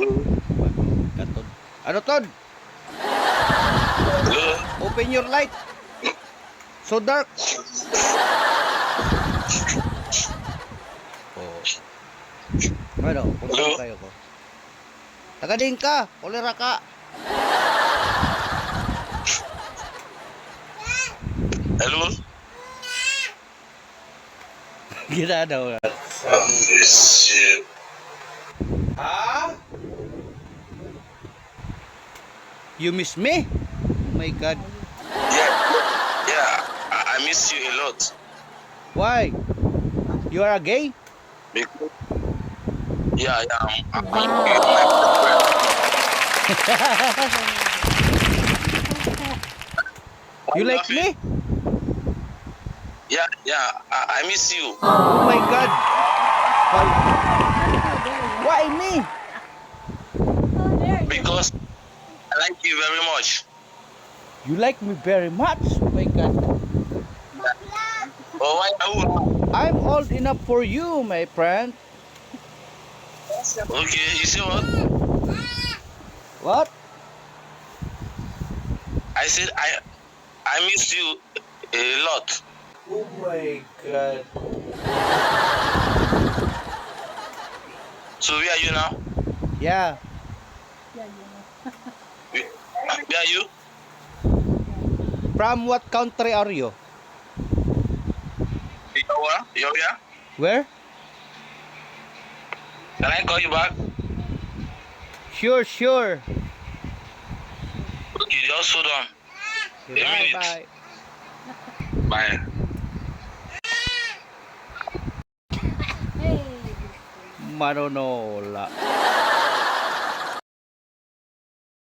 Katod. Ano, Tod? Open your light. So dark. Oh. Ano, punta kayo ko. Tagading ka, kolera ka. Hello? Gina daw. Um, this shit. You miss me? Oh my God. Yeah. Yeah. I, I miss you a lot. Why? You are a gay? Because yeah, yeah. I'm, I'm, I'm my best friend. You like me? Yeah, yeah. I, I miss you. Oh my God. Why, why me? Because I like you very much. You like me very much? Oh my God. Oh, why you? I'm old enough for you, my friend. Okay, you see what? What? I said I I miss you a lot. Oh my God. So where are you now? Yeah. Where where are you? From what country are you? Where? You're where? Can I call you back? Sure, sure. Okay, just hold on. Bye minute. bye. Bye. Manonola.